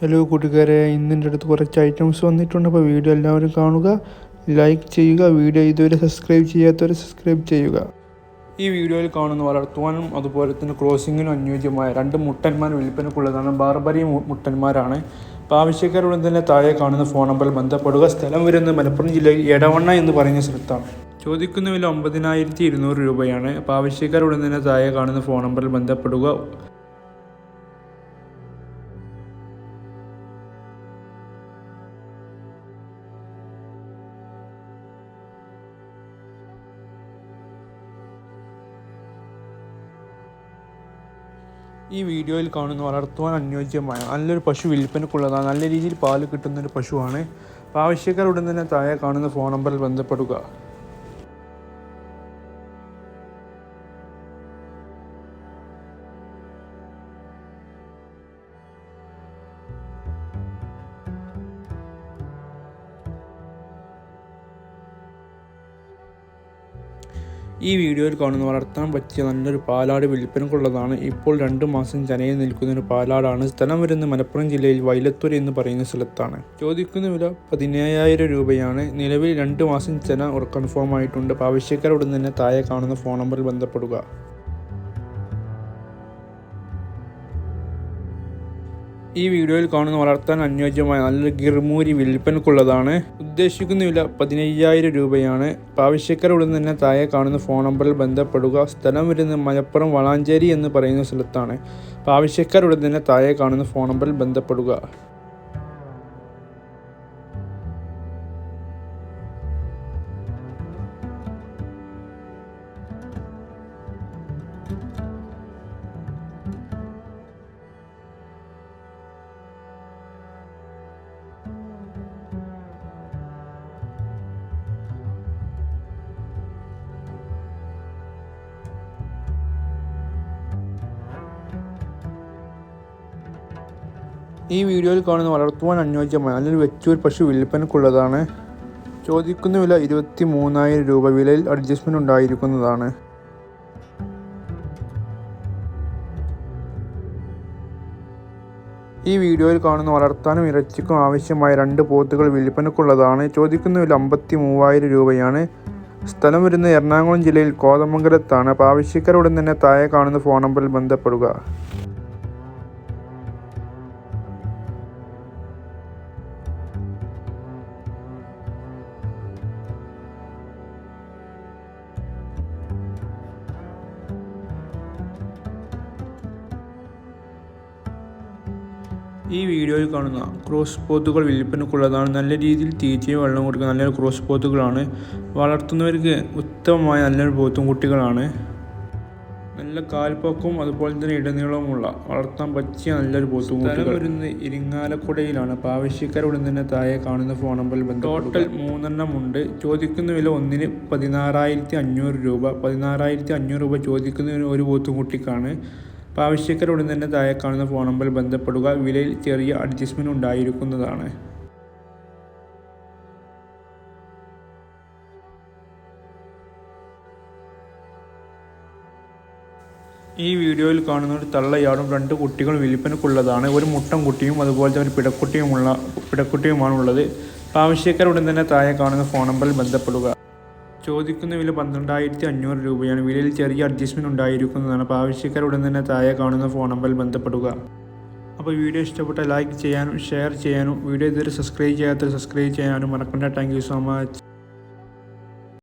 Hello കൂട്ടുകാരെ. ഇന്ന് എന്റെ അടുത്ത് കുറച്ച് ഐറ്റംസ് വന്നിട്ടുണ്ട്. അപ്പോൾ വീഡിയോ എല്ലാവരും കാണുക ലൈക്ക് ചെയ്യുക വീഡിയോ ഇതുവരെ സബ്സ്ക്രൈബ് ചെയ്യാത്തവരെ സബ്സ്ക്രൈബ് ചെയ്യുക. ഈ വീഡിയോയിൽ കാണുന്ന വളർത്തുവാനും അതുപോലെ തന്നെ ക്രോസിങ്ങിനും അനുയോജ്യമായ രണ്ട് മുട്ടന്മാർ വിൽപ്പനക്കുള്ളതാണ് ബാർബറി മുട്ടന്മാരാണ്. അപ്പോൾ ആവശ്യക്കാരുടൻ തന്നെ താഴെ കാണുന്ന ഫോൺ നമ്പറിൽ ബന്ധപ്പെടുക. സ്ഥലം വരുന്നത് മലപ്പുറം ജില്ലയിൽ എടവണ്ണ എന്ന് പറയുന്ന സ്ഥലത്താണ്. ചോദിക്കുന്ന വില ഒമ്പതിനായിരത്തി ഇരുന്നൂറ് രൂപയാണ്. അപ്പോൾ ആവശ്യക്കാരുടൻ തന്നെ താഴെ കാണുന്ന ഫോൺ നമ്പറിൽ ബന്ധപ്പെടുക. ഈ വീഡിയോയിൽ കാണുന്ന വളർത്തുവാൻ അനുയോജ്യമായ നല്ലൊരു പശു വിൽപ്പനക്കുള്ളതാണ്. നല്ല രീതിയിൽ പാൽ കിട്ടുന്നൊരു പശുവാണ്. ആവശ്യക്കാർ ഉടൻ തന്നെ താഴെ കാണുന്ന ഫോൺ നമ്പറിൽ ബന്ധപ്പെടുക. ഈ വീഡിയോയിൽ കാണുന്ന വളർത്താൻ പറ്റിയ നല്ലൊരു പാലാട് വിൽപ്പനക്കുള്ളതാണ്. ഇപ്പോൾ രണ്ട് മാസം ചനയിൽ നിൽക്കുന്ന ഒരു പാലാടാണ്. സ്ഥലം വരുന്ന മലപ്പുറം ജില്ലയിൽ വൈലത്തൂർ എന്ന് പറയുന്ന സ്ഥലത്താണ്. ചോദിക്കുന്ന വില പതിനേഴായിരം രൂപയാണ്. നിലവിൽ രണ്ട് മാസം ചന കൺഫേം ആയിട്ടുണ്ട്. അപ്പോൾ ആവശ്യക്കാരോട് തന്നെ താഴെ കാണുന്ന ഫോൺ നമ്പറിൽ ബന്ധപ്പെടുക. ഈ വീഡിയോയിൽ കാണുന്ന വളർത്താൻ അനുയോജ്യമായ നല്ലൊരു ഗിർമൂരി വിൽപ്പനക്കുള്ളതാണ്. ഉദ്ദേശിക്കുന്ന വില പതിനയ്യായിരം രൂപയാണ്. ആവശ്യക്കാർ ഉടൻ തന്നെ താഴെ കാണുന്ന ഫോൺ നമ്പറിൽ ബന്ധപ്പെടുക. സ്ഥലം വരുന്നത് മലപ്പുറം വളാഞ്ചേരി എന്ന് പറയുന്ന സ്ഥലത്താണ്. ആവശ്യക്കാർ ഉടൻ തന്നെ താഴെ കാണുന്ന ഫോൺ നമ്പറിൽ ബന്ധപ്പെടുക. ഈ വീഡിയോയിൽ കാണുന്ന വളർത്തുവാൻ അനുയോജ്യമായ നല്ലൊരു വെച്ചൂർ പശു വിൽപ്പനക്കുള്ളതാണ് ചോദിക്കുന്ന വില ഇരുപത്തി മൂന്നായിരം രൂപ. വിലയിൽ അഡ്ജസ്റ്റ്മെന്റ് ഉണ്ടായിരിക്കുന്നതാണ്. ഈ വീഡിയോയിൽ കാണുന്ന വളർത്താനും ഇറച്ചിക്കും ആവശ്യമായ രണ്ട് പോത്തുകൾ വിൽപ്പനക്കുള്ളതാണ് ചോദിക്കുന്ന വില അമ്പത്തി മൂവായിരം രൂപയാണ്. സ്ഥലം വരുന്ന എറണാകുളം ജില്ലയിൽ കോതമംഗലത്താണ്. അപ്പോൾ ആവശ്യക്കാരുടൻ തന്നെ താഴെ കാണുന്ന ഫോൺ നമ്പറിൽ ബന്ധപ്പെടുക. ഈ വീഡിയോയിൽ കാണുന്ന ക്രോസ് പോത്തുകൾ വിൽപ്പനക്കുള്ളതാണ് നല്ല രീതിയിൽ തീറ്റയും വെള്ളം കൊടുക്കുന്ന നല്ലൊരു ക്രോസ് പോത്തുകളാണ്. വളർത്തുന്നവർക്ക് ഉത്തമമായ നല്ലൊരു പോത്തും കുട്ടികളാണ്. നല്ല കാൽപ്പൊക്കവും അതുപോലെ തന്നെ ഇടനീളവുമുള്ള വളർത്താൻ പറ്റിയ നല്ലൊരു പോത്തും വരുന്നത് ഇരിങ്ങാലക്കുടയിലാണ്. അപ്പോൾ ആവശ്യക്കാരുടൻ തന്നെ താഴെ കാണുന്ന ഫോൺ നമ്പറിൽ ബന്ധം ടോട്ടൽ മൂന്നെണ്ണം ഉണ്ട്. ചോദിക്കുന്ന വില ഒന്നിന് പതിനാറായിരത്തി അഞ്ഞൂറ് രൂപ. പതിനാറായിരത്തി അഞ്ഞൂറ് രൂപ ചോദിക്കുന്നതിന് ഒരു പോത്തും കുട്ടിക്കാണ്. അപ്പോൾ ആവശ്യക്കാരുടൻ തന്നെ താഴെ കാണുന്ന ഫോൺ നമ്പറിൽ ബന്ധപ്പെടുക. വിലയിൽ ചെറിയ അഡ്ജസ്റ്റ്മെന്റ് ഉണ്ടായിരിക്കുന്നതാണ്. ഈ വീഡിയോയിൽ കാണുന്ന ഒരു തള്ളയാടും രണ്ട് കുട്ടികൾ വിൽപ്പനക്കുള്ളതാണ്. ഒരു മുട്ടൻ കുട്ടിയും അതുപോലെ തന്നെ ഒരു പിടക്കുട്ടിയുമുള്ള പിടക്കുട്ടിയുമാണുള്ളത്. ആവശ്യക്കാരുടൻ തന്നെ താഴെ കാണുന്ന ഫോൺ നമ്പറിൽ ബന്ധപ്പെടുക. ചോദിക്കുന്ന വില പന്ത്രണ്ടായിരത്തി അഞ്ഞൂറ് രൂപയാണ്. വിലയിൽ ചെറിയ അഡ്ജസ്റ്റ്മെന്റ് ഉണ്ടായിരിക്കുന്നതാണ്. അപ്പോൾ ആവശ്യക്കാർ ഉടൻ തന്നെ താഴെ കാണുന്ന ഫോൺ നമ്പറിൽ ബന്ധപ്പെടുക. അപ്പോൾ വീഡിയോ ഇഷ്ടപ്പെട്ട ലൈക്ക് ചെയ്യാനും ഷെയർ ചെയ്യാനും വീഡിയോ ഇതുവരെ സബ്സ്ക്രൈബ് ചെയ്യാത്തവർ സബ്സ്ക്രൈബ് ചെയ്യാനും മറക്കണ്ട. Thank you so much